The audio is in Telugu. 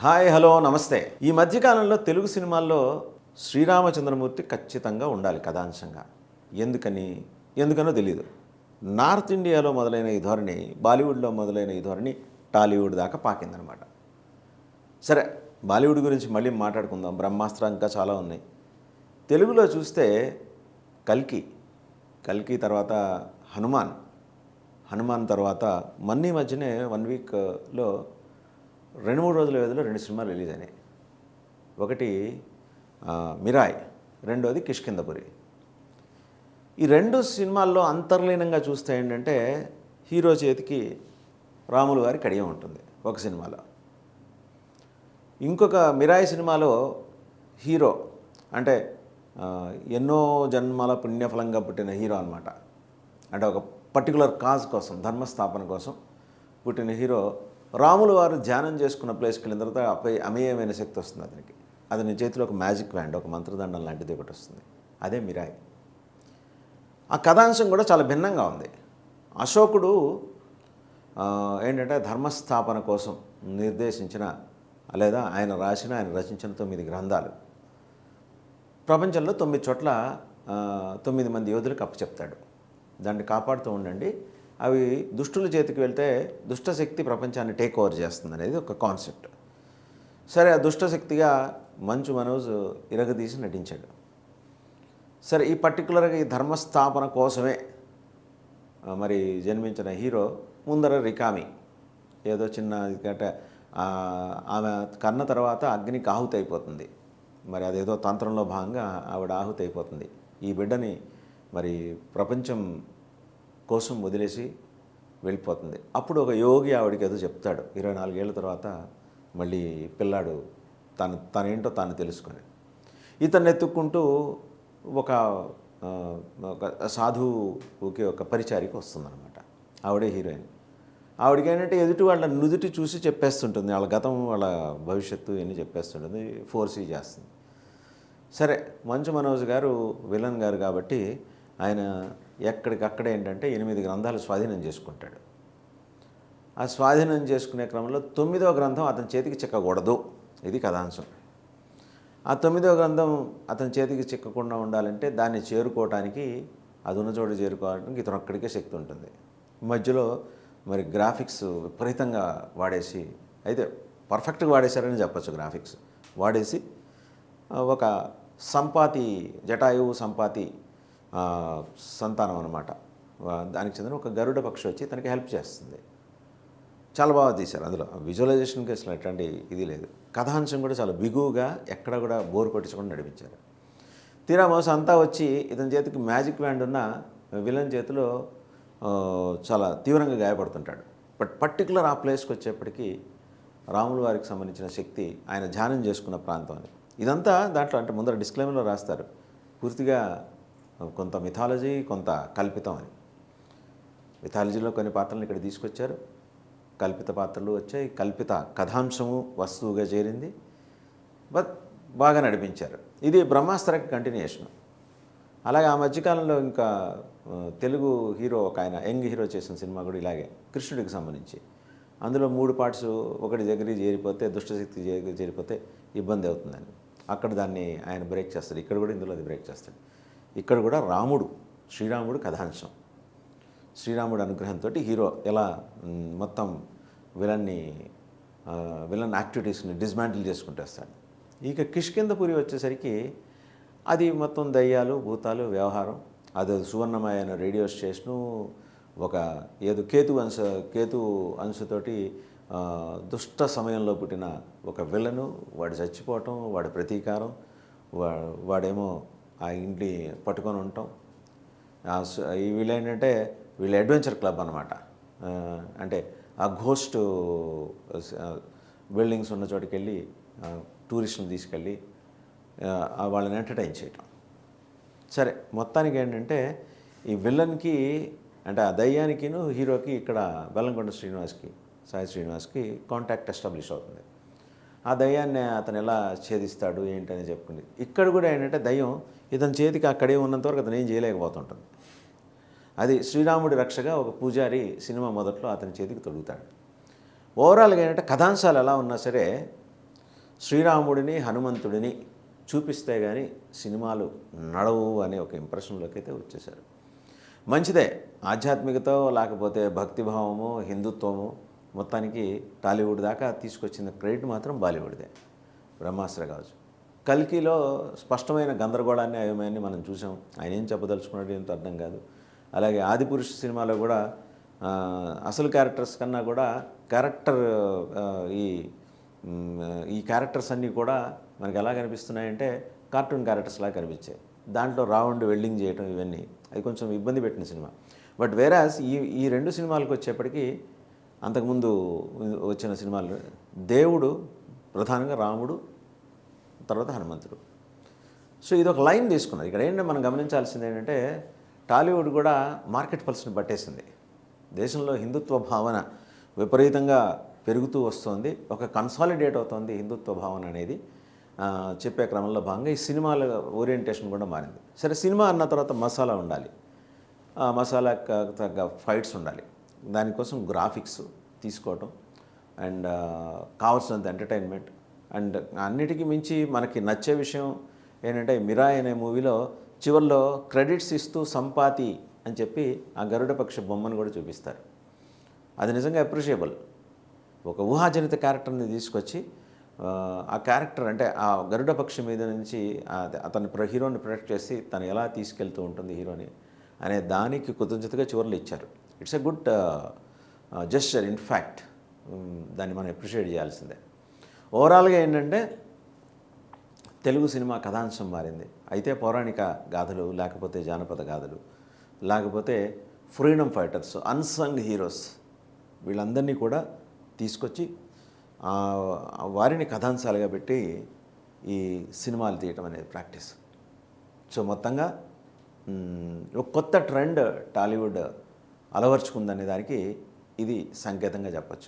హాయ్ హలో నమస్తే. ఈ మధ్యకాలంలో తెలుగు సినిమాల్లో శ్రీరామచంద్రమూర్తి ఖచ్చితంగా ఉండాలి కథాంశంగా. ఎందుకని? ఎందుకనో తెలియదు నార్త్ ఇండియాలో మొదలైన ఈ ధోరణి బాలీవుడ్లో మొదలైన ఈ ధోరణి టాలీవుడ్ దాకా పాకిందనమాట. సరే బాలీవుడ్ గురించి మళ్ళీ మాట్లాడుకుందాం. బ్రహ్మాస్త్రం ఇంకా చాలా ఉన్నాయి. తెలుగులో చూస్తే కల్కి కల్కి తర్వాత హనుమాన్ హనుమాన్ తర్వాత మన్నీ మధ్యనే వన్ వీక్లో రెండు మూడు రోజుల వ్యవధిలో రెండు సినిమాలు రిలీజ్ అయినాయి. ఒకటి మిరాయ్ రెండోది కిష్కిందపురి ఈ రెండు సినిమాల్లో అంతర్లీనంగా చూస్తే ఏంటంటే హీరో చేతికి రాములు గారి కడియం ఉంటుంది ఒక సినిమాలో. ఇంకొక మిరాయ్ సినిమాలో హీరో అంటే ఎన్నో జన్మల పుణ్యఫలంగా పుట్టిన హీరో అనమాట అంటే ఒక పర్టికులర్ కాజ్ కోసం ధర్మస్థాపన కోసం పుట్టిన హీరో రాములు వారు ధ్యానం చేసుకున్న ప్లేస్కి వెళ్ళిన తర్వాత అపై అమేయమైన శక్తి వస్తుంది అతనికి. అతని చేతిలో ఒక మ్యాజిక్ వ్యాండ్ ఒక మంత్రదండం లాంటిది ఒకటి వస్తుంది. అదే మిరాయి. ఆ కథాంశం కూడా చాలా భిన్నంగా ఉంది. అశోకుడు ఏంటంటే ధర్మస్థాపన కోసం నిర్దేశించిన లేదా ఆయన రాసిన ఆయన రచించిన తొమ్మిది గ్రంథాలు. ప్రపంచంలో తొమ్మిది చోట్ల తొమ్మిది మంది యోధులకు అప్పచెప్తాడు. దాన్ని కాపాడుతూ ఉండండి. అవి దుష్టుల చేతికి వెళ్తే దుష్టశక్తి ప్రపంచాన్ని టేక్ ఓవర్ చేస్తుంది అనేది ఒక కాన్సెప్ట్ సరే ఆ దుష్టశక్తిగా మంచు మనోజ్ ఇరగదీసి నటించాడు. సరే ఈ పర్టికులర్గా ఈ ధర్మస్థాపన కోసమే మరి జన్మించిన హీరో ముందర రికామి. ఏదో చిన్న అంటే ఆమె కన్న తర్వాత అగ్నికి ఆహుతి అయిపోతుంది. మరి అదేదో తంత్రంలో భాగంగా ఆవిడ ఆహుతి అయిపోతుంది. ఈ బిడ్డని మరి ప్రపంచం కోసం వదిలేసి వెళ్ళిపోతుంది. అప్పుడు ఒక యోగి ఆవిడకి ఏదో చెప్తాడు. ఇరవై నాలుగేళ్ళ తర్వాత మళ్ళీ పిల్లాడు తను తనేంటో తాను తెలుసుకొని. ఇతన్ని ఎత్తుక్కుంటూ ఒక ఒక సాధువుకి ఒక పరిచారికి వస్తుందన్నమాట. ఆవిడే హీరోయిన్. ఆవిడకి ఏంటంటే ఎదుటి వాళ్ళ నుదుటి చూసి చెప్పేస్తుంటుంది. వాళ్ళ గతం వాళ్ళ భవిష్యత్తు ఇవన్నీ చెప్పేస్తుంటుంది. ఫోర్సీ చేస్తుంది. సరే మంచు మనోజ్ గారు విలన్ గారు కాబట్టి ఆయన ఎక్కడికక్కడ ఏంటంటే ఎనిమిది గ్రంథాలు స్వాధీనం చేసుకుంటాడు. ఆ స్వాధీనం చేసుకునే క్రమంలో తొమ్మిదో గ్రంథం అతని చేతికి చిక్కకూడదు. ఇది కథాంశం. ఆ తొమ్మిదో గ్రంథం అతని చేతికి చిక్కకుండా ఉండాలంటే దాన్ని చేరుకోవటానికి అది ఉన్న చోటు చేరుకోవడానికి ఇతను ఒక్కడికే శక్తి ఉంటుంది. మధ్యలో మరి గ్రాఫిక్స్ విపరీతంగా వాడేసి అయితే పర్ఫెక్ట్గా వాడేశారని చెప్పచ్చు గ్రాఫిక్స్. వాడేసి ఒక సంపాతి జటాయువు సంపాతి సంతానం అనమాట దానికి చెందిన ఒక గరుడ పక్షి వచ్చి తనకి హెల్ప్ చేస్తుంది. చాలా బాగా తీశారు అందులో. విజువలైజేషన్కి అసలు ఎట్లాంటి ఇది లేదు. కథాంశం కూడా చాలా బిగువుగా ఎక్కడ కూడా బోర్ కొట్టించకుండా నడిపించారు. తీరా మోసం అంతా వచ్చి ఇతని చేతికి మ్యాజిక్ వ్యాండ్ ఉన్న విలన్ చేతిలో చాలా తీవ్రంగా గాయపడుతుంటాడు. బట్ పర్టికులర్ ఆ ప్లేస్కి వచ్చేప్పటికీ రాముల వారికి సంబంధించిన శక్తి ఆయన ధ్యానం చేసుకున్న ప్రాంతం అని ఇదంతా దాంట్లో అంటే ముందర డిస్క్లైమర్లో రాస్తారు. పూర్తిగా కొంత మిథాలజీ కొంత కల్పితం అని. మిథాలజీలో కొన్ని పాత్రలను ఇక్కడ తీసుకొచ్చారు. కల్పిత పాత్రలు వచ్చాయి. కల్పిత కథాంశము వస్తువుగా చేరింది. బట్ బాగా నడిపించారు. ఇది బ్రహ్మాస్త్రకి కంటిన్యూషన్ అలాగే ఆ మధ్యకాలంలో ఇంకా తెలుగు హీరో ఒక ఆయన యంగ్ హీరో చేసిన సినిమా కూడా ఇలాగే కృష్ణుడికి సంబంధించి. అందులో మూడు పార్ట్స్ ఒకటి దగ్గరికి చేరిపోతే దుష్టశక్తి చేరిపోతే ఇబ్బంది అవుతుందని. అక్కడ దాన్ని ఆయన బ్రేక్ చేస్తాడు. ఇక్కడ కూడా ఇందులో అది బ్రేక్ చేస్తాడు. ఇక్కడ కూడా రాముడు శ్రీరాముడు కథాంశం. శ్రీరాముడు అనుగ్రహంతో హీరో ఎలా మొత్తం విలన్ని విలన్ యాక్టివిటీస్ని డిస్మాంటిల్ చేసుకుంటేస్తాడు ఇక కిష్కిందపురి వచ్చేసరికి అది మొత్తం దయ్యాలు భూతాలు వ్యవహారం. అది సువర్ణమయ రేడియో స్టేషను ఒక ఏదో కేతు అంశ కేతు అంశతోటి దుష్ట సమయంలో పుట్టిన ఒక విలను. వాడు చచ్చిపోవటం వాడి ప్రతీకారం వా వాడేమో ఆ ఇంటి పట్టుకొని ఉంటాం. వీళ్ళేంటంటే వీళ్ళు ఏంటంటే వీళ్ళ అడ్వెంచర్ క్లబ్ అనమాట అంటే ఆ ఘోస్ట్ బిల్డింగ్స్ ఉన్న చోటుకి వెళ్ళి టూరిస్టులు తీసుకెళ్ళి వాళ్ళని ఎంటర్టైన్ చేయటం. సరే మొత్తానికి ఏంటంటే ఈ విలన్కి అంటే ఆ దయ్యానికిను హీరోకి ఇక్కడ బెల్లంకొండ శ్రీనివాస్కి సాయి శ్రీనివాస్కి కాంటాక్ట్ ఎస్టాబ్లిష్ అవుతుంది. ఆ దయ్యాన్ని అతను ఎలా ఛేదిస్తాడు ఏంటని చెప్పుకుంది. ఇక్కడ కూడా ఏంటంటే దయ్యం ఇతని చేతికి అక్కడే ఉన్నంతవరకు అతను ఏం చేయలేకపోతుంటుంది. అది శ్రీరాముడి రక్షగా ఒక పూజారి సినిమా మొదట్లో అతని చేతికి తొడుగుతాడు. ఓవరాల్గా ఏంటంటే కథాంశాలు ఎలా ఉన్నా సరే శ్రీరాముడిని హనుమంతుడిని చూపిస్తే కానీ సినిమాలు నడవు అనే ఒక ఇంప్రెషన్లోకి అయితే వచ్చేసారు మంచిదే. ఆధ్యాత్మికతో లేకపోతే భక్తిభావము హిందుత్వము మొత్తానికి టాలీవుడ్ దాకా తీసుకొచ్చిన క్రెడిట్ మాత్రం బాలీవుడ్దే బ్రహ్మాస్త్ర కావచ్చు. కల్కిలో స్పష్టమైన గందరగోళాన్ని అయోమయాన్ని మనం చూసాం. ఆయన ఏం చెప్పదలుచుకున్నాడు ఏంటో అర్థం కాదు. అలాగే ఆదిపురుష సినిమాలో కూడా అసలు క్యారెక్టర్స్ కన్నా కూడా క్యారెక్టర్ ఈ ఈ క్యారెక్టర్స్ అన్నీ కూడా మనకి ఎలా కనిపిస్తున్నాయంటే కార్టూన్ క్యారెక్టర్స్ లాగా కనిపించాయి. దాంట్లో రావుండ్ వెల్డింగ్ చేయటం ఇవన్నీ అది కొంచెం ఇబ్బంది పెట్టిన సినిమా. బట్ వేరాస్ ఈ ఈ రెండు సినిమాలకు వచ్చేప్పటికీ అంతకుముందు వచ్చిన సినిమాలు దేవుడు ప్రధానంగా రాముడు తర్వాత హనుమంతుడు. సో ఇది ఒక లైన్ తీసుకున్నది ఇక్కడ ఏంటంటే మనం గమనించాల్సింది ఏంటంటే టాలీవుడ్ కూడా మార్కెట్ పల్స్ని పట్టేసింది. దేశంలో హిందుత్వ భావన విపరీతంగా పెరుగుతూ వస్తుంది. ఒక కన్సాలిడేట్ అవుతుంది హిందుత్వ భావన అనేది. చెప్పే క్రమంలో భాగంగా ఈ సినిమాల ఓరియంటేషన్ కూడా మారింది. సరే సినిమా అన్న తర్వాత మసాలా ఉండాలి. మసాలా తగ్గ ఫైట్స్ ఉండాలి. దానికోసం గ్రాఫిక్స్ తీసుకోవటం అండ్ కావాల్సినంత ఎంటర్టైన్మెంట్. అండ్ అన్నిటికీ మించి మనకి నచ్చే విషయం ఏంటంటే మిరాయ్ అనే మూవీలో చివరిలో క్రెడిట్స్ ఇస్తూ సంపాతి అని చెప్పి ఆ గరుడపక్ష బొమ్మను కూడా చూపిస్తారు. అది నిజంగా అప్రిషియబుల్ ఒక ఊహాజనిత క్యారెక్టర్ని తీసుకొచ్చి ఆ, క్యారెక్టర్ అంటే ఆ గరుడ పక్షి మీద నుంచి అతని ప్ర- హీరోని ప్రొటెక్ట్ చేసి తను ఎలా తీసుకెళ్తూ ఉంటుంది హీరోని అనే దానికి కృతజ్ఞతగా చివరిలో ఇచ్చారు. It's a good gesture in fact దాన్ని మనం అప్రిషియేట్ చేయాల్సిందే. ఓవరాల్గా ఏంటంటే తెలుగు సినిమా కథాంశం మారింది. అయితే పౌరాణిక గాథలు లేకపోతే జానపద గాథలు లేకపోతే ఫ్రీడమ్ ఫైటర్స్ అన్సంగ్ హీరోస్ వీళ్ళందరినీ కూడా తీసుకొచ్చి వారిని కథాంశాలుగా పెట్టి ఈ సినిమాలు తీయటం అనేది ప్రాక్టీస్ సో మొత్తంగా ఒక కొత్త ట్రెండ్ టాలీవుడ్ అలవర్చుకుందనే దానికి ఇది సంకేతంగా చెప్పచ్చు.